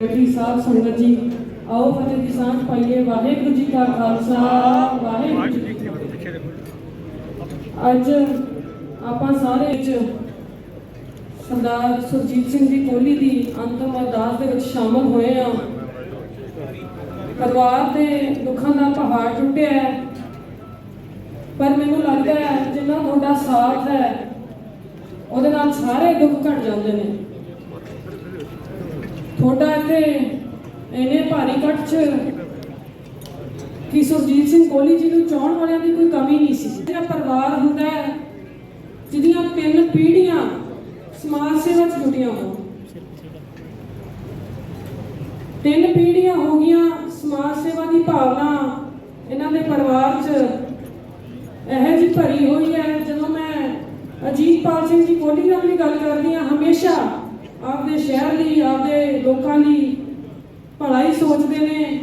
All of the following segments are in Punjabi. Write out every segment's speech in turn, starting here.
ਜੀ ਸਾਹਿਬ ਸੰਗਤ ਜੀ, ਆਓ ਫਤਿਹ ਦੀ ਸਾਂਝ ਪਾਈਏ। ਵਾਹਿਗੁਰੂ ਜੀ ਕਾ ਖਾਲਸਾ, ਵਾਹਿਗੁਰੂ ਜੀ ਕੀ ਫਤਿਹ। ਅੱਜ ਆਪਾਂ ਸਾਰੇ ਵਿੱਚ ਸਰਦਾਰ ਸੁਰਜੀਤ ਸਿੰਘ ਜੀ ਕੋਹਲੀ ਦੀ ਅੰਤਮ ਅਰਦਾਸ ਦੇ ਵਿੱਚ ਸ਼ਾਮਲ ਹੋਏ ਆ ਪਰਿਵਾਰ ਦੇ ਦੁੱਖਾਂ ਦਾ ਪਹਾੜ ਟੁੱਟਿਆ ਹੈ। ਪਰ ਮੈਨੂੰ ਲੱਗਦਾ ਹੈ, ਜਿੰਨਾ ਤੁਹਾਡਾ ਸਾਥ ਹੈ, ਉਹਦੇ ਨਾਲ ਸਾਰੇ ਦੁੱਖ ਘਟ ਜਾਂਦੇ ਨੇ। ਤੁਹਾਡਾ ਇੱਥੇ ਇਹਨੇ ਭਾਰੀ ਕੱਟ ਚ ਕਿ ਸੁਰਜੀਤ ਸਿੰਘ ਕੋਹਲੀ ਜੀ ਨੂੰ ਚਾਹਣ ਵਾਲਿਆਂ ਦੀ ਕੋਈ ਕਮੀ ਨਹੀਂ ਸੀ ਜਿਹੜਾ ਪਰਿਵਾਰ ਹੁੰਦਾ ਹੈ, ਜਿਹਦੀਆਂ ਤਿੰਨ ਪੀੜ੍ਹੀਆਂ ਸਮਾਜ ਸੇਵਾ ਚ ਜੁਟੀਆਂ ਹੋਣ। ਤਿੰਨ ਪੀੜ੍ਹੀਆਂ ਹੋ ਗਈਆਂ ਸਮਾਜ ਸੇਵਾ ਦੀ ਭਾਵਨਾ ਇਹਨਾਂ ਦੇ ਪਰਿਵਾਰ 'ਚ ਇਹ ਜੀ ਭਰੀ ਹੋਈ ਹੈ। ਜਦੋਂ ਮੈਂ ਅਜੀਤਪਾਲ ਸਿੰਘ ਜੀ ਕੋਹਲੀ ਨਾਲ ਵੀ ਗੱਲ ਕਰਦੀ ਹਾਂ, ਹਮੇਸ਼ਾ ਆਪਦੇ ਸ਼ਹਿਰ ਲਈ, ਆਪਦੇ ਲੋਕਾਂ ਲਈ ਭਲਾ ਹੀ ਸੋਚਦੇ ਨੇ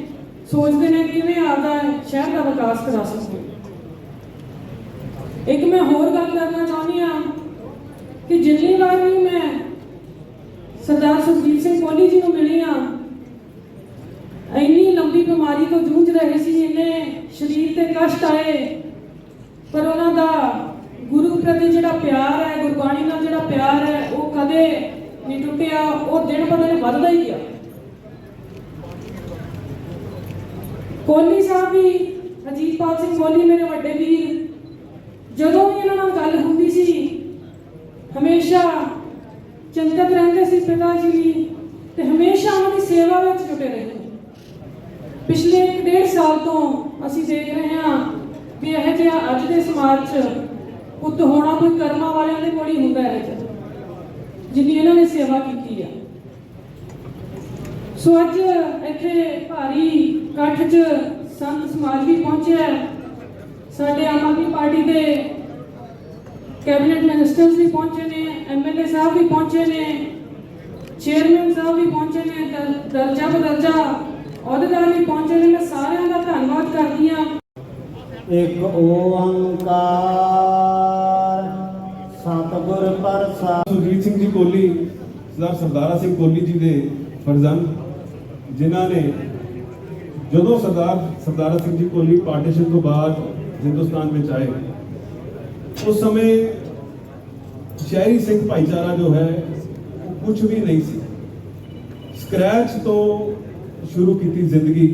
ਸੋਚਦੇ ਨੇ ਕਿਵੇਂ ਆਪਦਾ ਸ਼ਹਿਰ ਦਾ ਵਿਕਾਸ ਕਰਾ ਸਕਦੇ ਇੱਕ ਮੈਂ ਹੋਰ ਗੱਲ ਕਰਨਾ ਚਾਹੁੰਦੀ ਹਾਂ ਕਿ ਜਿੰਨੀ ਵਾਰ ਵੀ ਮੈਂ ਸਰਦਾਰ ਸੁਖਜੀਤ ਸਿੰਘ ਕੋਹਲੀ ਜੀ ਨੂੰ ਮਿਲੀ ਹਾਂ, ਇੰਨੀ ਲੰਬੀ ਬਿਮਾਰੀ ਤੋਂ ਜੂਝ ਰਹੇ ਸੀ, ਇੰਨੇ ਸਰੀਰ ਤੇ ਕਸ਼ਟ ਆਏ, ਪਰ ਉਹਨਾਂ ਦਾ ਗੁਰੂ ਪ੍ਰਤੀ ਜਿਹੜਾ ਪਿਆਰ ਹੈ, ਗੁਰਬਾਣੀ ਨਾਲ ਜਿਹੜਾ ਪਿਆਰ ਹੈ, ਉਹ ਕਦੇ ਨਹੀਂ ਟੁੱਟਿਆ, ਉਹ ਦਿਨ ਬ ਦਿਨ ਵੱਧਦਾ ਹੀ ਆ। ਕੋਹਲੀ ਸਾਹਿਬ ਵੀ ਅਜੀਤਪਾਲ ਸਿੰਘ ਕੋਹਲੀ ਮੇਰੇ ਵੱਡੇ ਵੀਰ, ਜਦੋਂ ਵੀ ਇਹਨਾਂ ਨਾਲ ਗੱਲ ਹੁੰਦੀ ਸੀ, ਹਮੇਸ਼ਾ ਚਿੰਤਤ ਰਹਿੰਦੇ ਸੀ ਪਿਤਾ ਜੀ ਵੀ ਤੇ ਹਮੇਸ਼ਾ ਉਹਨਾਂ ਦੀ ਸੇਵਾ ਵਿੱਚ ਜੁਟੇ ਰਹੇ ਪਿਛਲੇ ਇੱਕ ਡੇਢ ਸਾਲ ਤੋਂ ਅਸੀਂ ਦੇਖ ਰਹੇ ਹਾਂ ਵੀ ਇਹ ਜਿਹਾ ਅੱਜ ਦੇ ਸਮਾਜ 'ਚ ਪੁੱਤ ਹੋਣਾ ਕੋਈ ਕਰਮਾਂ ਵਾਲਿਆਂ ਦੇ ਕੋਲ ਹੀ ਹੁੰਦਾ ਹੈ। ਇਹ ਜਿੰਨੀ ਇਹਨਾਂ ਨੇ ਸੇਵਾ ਕੀਤੀ ਹੈ ਸੋ ਅੱਜ ਇੱਥੇ ਭਾਰੀ ਇਕੱਠ 'ਚ ਸੰਤ ਸਮਾਜ ਵੀ ਪਹੁੰਚਿਆ ਸਾਡੇ ਆਮ ਆਦਮੀ ਪਾਰਟੀ ਦੇ ਕੈਬਨਿਟ ਮਿਨਿਸਟਰਸ ਵੀ ਪਹੁੰਚੇ ਨੇ ਐਮਐਲਏ ਸਾਹਿਬ ਵੀ ਪਹੁੰਚੇ ਨੇ, ਚੇਅਰਮੈਨ ਸਾਹਿਬ ਵੀ ਪਹੁੰਚੇ ਨੇ ਦਰ- ਦਰਜਾ ਬਦਰਜਾ ਅਹੁਦੇਦਾਰ ਵੀ ਪਹੁੰਚੇ ਨੇ। ਮੈਂ ਸਾਰਿਆਂ ਦਾ ਧੰਨਵਾਦ ਕਰਦੀ ਹਾਂ। ਇੱਕ ਓੰਕਾਰ। ਸਤਿਗੁਰ ਸੁਰਜੀਤ ਸਿੰਘ ਜੀ ਕੋਹਲੀ ਸਰਦਾਰ ਸਰਦਾਰਾ ਸਿੰਘ ਕੋਹਲੀ ਜੀ ਦੇ ਫਰਜ਼ੰਦ, ਜਿਨ੍ਹਾਂ ਨੇ ਜਦੋਂ ਸਰਦਾਰ, ਸਰਦਾਰਾ ਸਿੰਘ ਜੀ ਕੋਹਲੀ ਪਾਰਟੀਸ਼ਨ ਤੋਂ ਬਾਅਦ ਹਿੰਦੁਸਤਾਨ ਵਿੱਚ ਆਏ, ਉਸ ਸਮੇਂ ਸ਼ਹਿਰੀ ਸਿੱਖ ਭਾਈਚਾਰਾ ਜੋ ਹੈ, ਉਹ ਕੁਝ ਵੀ ਨਹੀਂ ਸੀ। ਸਕ੍ਰੈਚ ਤੋਂ ਸ਼ੁਰੂ ਕੀਤੀ ਜ਼ਿੰਦਗੀ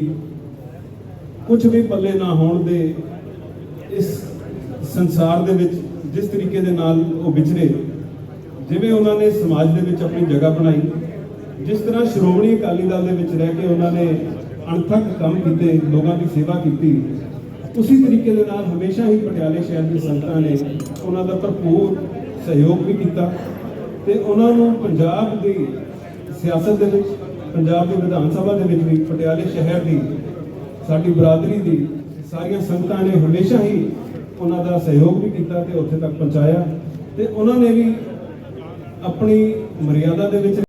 ਕੁਝ ਵੀ ਪੱਲੇ ਨਾ ਹੋਣ ਦੇ ਇਸ ਸੰਸਾਰ ਦੇ ਵਿੱਚ, ਜਿਸ ਤਰੀਕੇ ਦੇ ਨਾਲ ਉਹ ਵਿਚਰੇ ਜਿਵੇਂ ਉਹਨਾਂ ਨੇ ਸਮਾਜ ਦੇ ਵਿੱਚ ਆਪਣੀ ਜਗ੍ਹਾ ਬਣਾਈ, ਜਿਸ ਤਰ੍ਹਾਂ ਸ਼੍ਰੋਮਣੀ ਅਕਾਲੀ ਦਲ ਦੇ ਵਿੱਚ ਰਹਿ ਕੇ ਉਹਨਾਂ ਨੇ ਅਣਥੱਕ ਕੰਮ ਕੀਤੇ, ਲੋਕਾਂ ਦੀ ਸੇਵਾ ਕੀਤੀ, ਉਸੇ ਤਰੀਕੇ ਦੇ ਨਾਲ ਹਮੇਸ਼ਾ ਹੀ ਪਟਿਆਲੇ ਸ਼ਹਿਰ ਦੀ ਸੰਗਤਾਂ ਨੇ ਉਹਨਾਂ ਦਾ ਭਰਪੂਰ ਸਹਿਯੋਗ ਵੀ ਕੀਤਾ ਤੇ ਉਹਨਾਂ ਨੂੰ ਪੰਜਾਬ ਦੀ ਸਿਆਸਤ ਦੇ ਵਿੱਚ, ਪੰਜਾਬ ਦੀ ਵਿਧਾਨ ਸਭਾ ਦੇ ਵਿੱਚ ਵੀ, ਪਟਿਆਲੇ ਸ਼ਹਿਰ ਦੀ, ਸਾਡੀ ਬਰਾਦਰੀ ਦੀ ਸਾਰੀਆਂ ਸੰਗਤਾਂ ਨੇ ਹਮੇਸ਼ਾ ਹੀ ਉਹਨਾਂ ਦਾ ਸਹਿਯੋਗ ਵੀ ਕੀਤਾ ਤੇ ਉੱਥੇ ਤੱਕ ਪਹੁੰਚਾਇਆ ਤੇ ਉਹਨਾਂ ਨੇ ਵੀ ਆਪਣੀ ਮਰਿਆਦਾ ਦੇ ਵਿੱਚ